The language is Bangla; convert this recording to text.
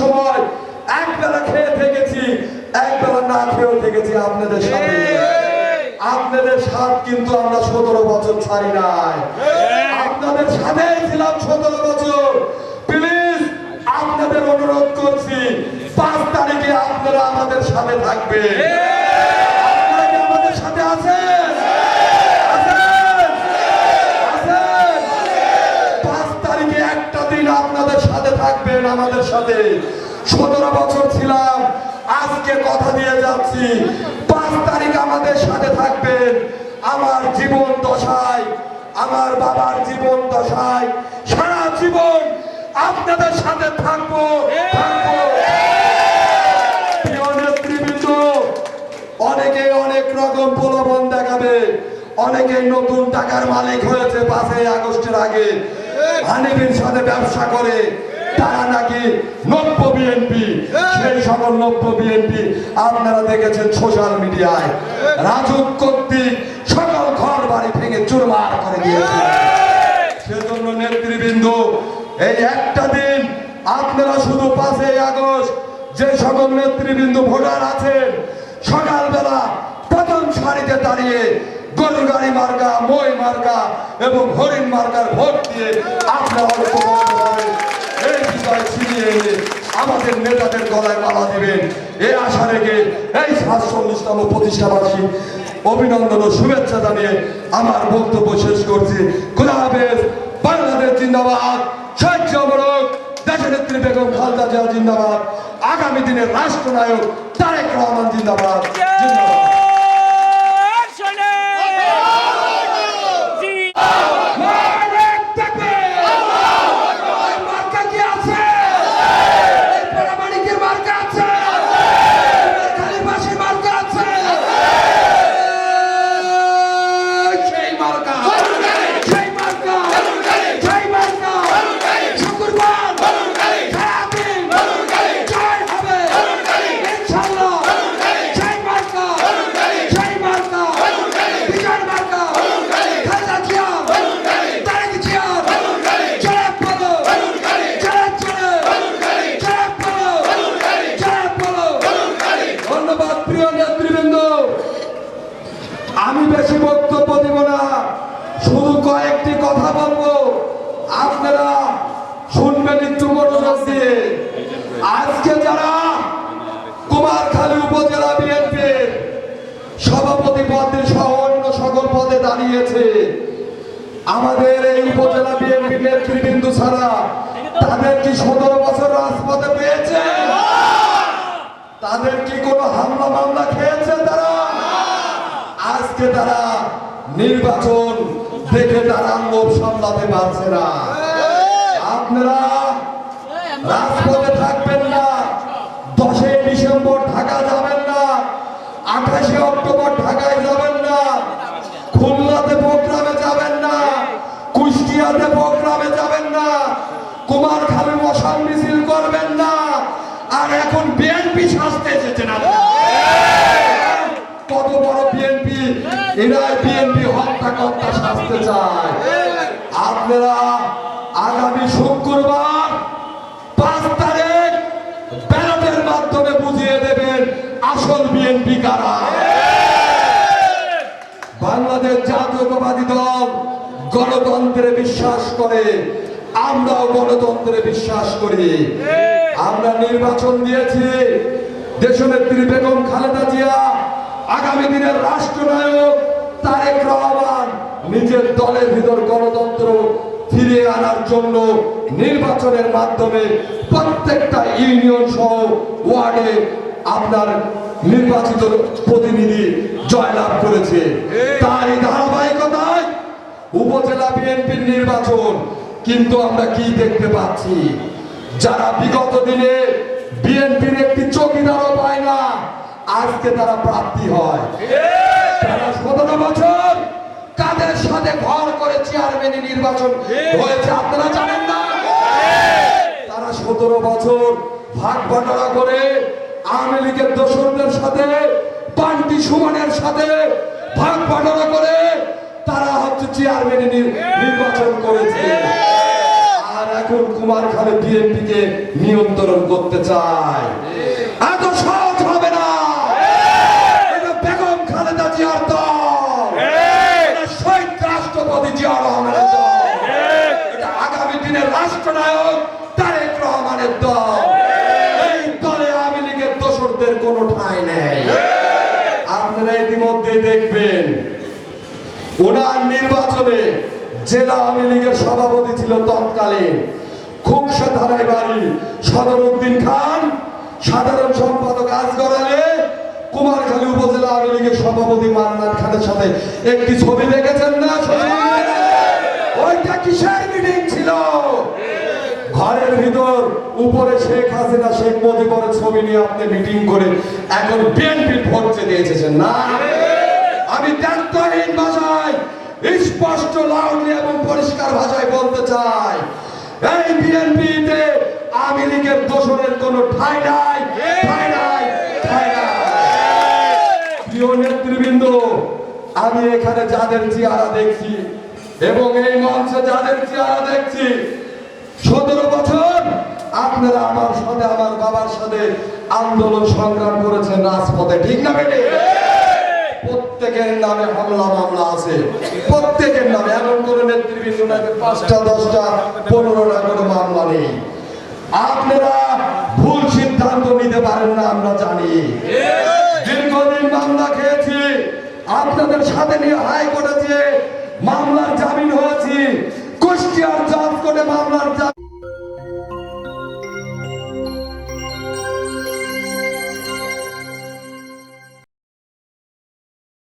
সময় এক বেলা খেয়ে থেকেছি এক বেলা না খেয়েও থেকেছি আপনাদের সাথে আপনাদের সাথ কিন্তু আমরা সতেরো বছর ছাড়ি নাই। আপনাদের সাথেই ছিলাম সতেরো বছর। প্লিজ আপনাদের অনুরোধ করছি পাঁচ তারিখে আপনারা আমাদের সাথে থাকবে আমাদের সাথে আছেন? আছেন? আছেন? পাঁচ তারিখে একটা দিন আপনাদের সাথে থাকবেন আমাদের সাথে। সতেরো বছর ছিলাম, আজকে কথা দিয়ে যাচ্ছি। পাঁচ তারিখ আমাদের সাথে থাকবেন। আমার জীবন দশায়, আমার বাবার জীবন দশায়, সারা জীবন আপনাদের সাথে থাকব অনেকে অনেক রকম প্রলোভন দেখাবে। অনেকে নতুন টাকার মালিক হয়েছে পাঁচই আগস্টের আগে। হানিবির সাথে ব্যবসা করে তারা নাকি নব্য বিএনপি সেই সকল নব্য বিএনপি আপনারা দেখেছেন সোশ্যাল মিডিয়ায় রাজুক কর্তৃক সকল ঘর বাড়ি ভেঙে চুরমার করে দিয়েছে। সেজন্য নেতৃবৃন্দ এই একটা দিন আপনারা শুধু পাঁচই আগস্ট যে সকল নেতৃবৃন্দ ভোটার আছেন সকালবেলা প্রথম সারিতে দাঁড়িয়ে গরু গাড়ি মার্কা মই মার্কা এবং হরিণ মার্কার ভোট দিয়ে আপনারা বিষয় ছিনিয়ে এনে আমাদের নেতাদের গলায় মালা দিবেন। এই আশা রেখে এই সাতচল্লিশতম প্রতিষ্ঠাবাসী অভিনন্দন ও শুভেচ্ছা জানিয়ে আমার বক্তব্য শেষ করছি। খুদা হাফেজ, বাংলাদেশ জিন্দাবাদ। সাহায্য অমরক দেশনেত্রী বেগম খালদা জিয়া জিন্দাবাদ। আগামী দিনের রাষ্ট্রনায়ক তারেক রহমান জিন্দাবাদ। জিন্দাবাদ নায়ক থাকবে! এই মার্কা কি আছে? এই পোড়ামানিকের মার্কা আছে? এই কালীবাসীর মার্কা আছে? সেই মার্কা! সেই মার্কা! সেই মার্কা! শুক্রবার! সারাদিন! জয় হবে! ইনশাআল্লাহ! সেই মার্কা! সেই মার্কা! বিজয় মার্কা! খালেদা জিয়া! তারেক জিয়া! জয় বলো! জয় চলে! জয় বলো! জয় বলো! ধন্যবাদ প্রিয় নেতৃবৃন্দ আমি বেশি বক্তব্য দিব না। শুধু কয়েকটি কথা বলব। আপনারা শুনবেন একটু মনোযোগ দিয়ে। আজকে যারা কুমারখালী উপজেলা বিএনপির সভাপতি পদে সহ অন্য সকল পদে দাঁড়িয়েছে, আমাদের এই উপজেলা বিএনপি নেতৃবৃন্দ ছাড়া তাদের কি সতেরো বছর রাজপথে পেয়েছে? তাদের কি কোনো হামলা মামলা খেয়েছে তারা? আজকে তারা নির্বাচন দেখে তারা লোভ সামলাতে পারছে না। আপনারা রাজপথে থাকবেন না, দশই ডিসেম্বর ঢাকা যাবেন না, আঠাশে অক্টোবর ঢাকায় যাবেন না, খুলনাতে প্রোগ্রামে যাবেন না, কুষ্টিয়াতে প্রোগ্রামে যাবেন না, কুমারখালী মশাল মিছিল করবেন না, আর এখন বিএনপি শাস্তে এসেছে না কত বড় বিএনপি এরা বিএনপি হত্যা কর্তা চায় আপনারা আগামী শুক্রবার পাঁচ তারিখ ব্যালটের মাধ্যমে বুঝিয়ে দেবেন আসল বিএনপি কারা। বাংলাদেশ জাতীয়তাবাদী দল গণতন্ত্রে বিশ্বাস করে, আমরাও গণতন্ত্রে বিশ্বাস করি। আমরা নির্বাচন দিয়েছি, দেশনেত্রী বেগম খালেদা জিয়া, আগামী দিনের রাষ্ট্রনায়ক তারেক রহমান নিজের দলের ভিতর গণতন্ত্র ফিরিয়ে আনার জন্য নির্বাচনের মাধ্যমে প্রত্যেকটা ইউনিয়ন সহ ওয়ার্ডে আপনার নির্বাচিত প্রতিনিধি জয়লাভ করেছে। তারই ধারাবাহিকতায় উপজেলা বিএনপির নির্বাচন কিন্তু আমরা কি দেখতে পাচ্ছি? যারা বিগত দিনে বিএনপির একটি চৌকিদারও পায় না আজকে তারা প্রাপ্তি হয়। তারা সতেরো বছর কাদের সাথে ঘর করে চেয়ারম্যানে নির্বাচন হয়েছে আপনারা জানেন না? তারা সতেরো বছর ভাগ বাটোয়ারা করে আওয়ামী লীগের দোসরদের সাথে পান্টি সুমনের সাথে ভাগ বাটোয়ারা করে তারা হচ্ছে চেয়ারম্যানে নির- নির্বাচন করেছে। আর এখন কুমারখালী বিএনপিকে নিয়ন্ত্রণ করতে চায় এত সহজ হবে না এটা বেগম খালেদা জিয়ার দল এটা শহীদ রাষ্ট্রপতি জিয়া রহমানের দল এটা আগামী দিনের রাষ্ট্রনায়ক তারেক রহমানের দল। এই দলে আওয়ামী লীগের দোসরদের কোনো ঠাঁই নেই। আপনারা ইতিমধ্যে দেখবেন ওনার নির্বাচনে জেলা আওয়ামী লীগের সভাপতি ছিল তৎকালীন বাড়ি সদর উদ্দিন খান। সাধারণ সম্পাদক আজগর কুমারখালী উপজেলা আওয়ামী লীগের সভাপতি মান্নান খানের সাথে একটি ছবি দেখেছেন না? ওইটা কিসের? ঘরের ভিতর উপরে শেখ হাসিনা, শেখ মুজিবুরের ছবি নিয়ে আপনি মিটিং করে এখন বিএনপি ভোট এসেছেন না, আমি দায়িত্বহীন ভাষায়, স্পষ্ট লাউডলি এবং পরিষ্কার ভাষায় বলতে চাই, এই বিএনপিতে আওয়ামী লীগের দোষরের কোনো ঠাঁই নাই ঠাঁই নাই ঠাঁই নাই। প্রিয় নেতৃবৃন্দ, আমি এখানে যাদের চেহারা দেখছি এবং এই মঞ্চে যাদের চেহারা দেখছি সতেরো বছর আপনারা আমার সাথে আমার বাবার সাথে আন্দোলন সংগ্রাম করেছেন রাজপথে ঠিক না বেটে? প্রত্যেকের নামে হামলা মামলা আছে। প্রত্যেকের নামে এমন করে নেতৃবৃন্দ পাঁচটা দশটা পনেরোটা করে মামলা নেই। আপনারা ভুল সিদ্ধান্ত নিতে পারেন না আমরা জানি। দীর্ঘদিন মামলা খেয়েছি। আপনাদের সাথে নিয়ে হাইকোর্টে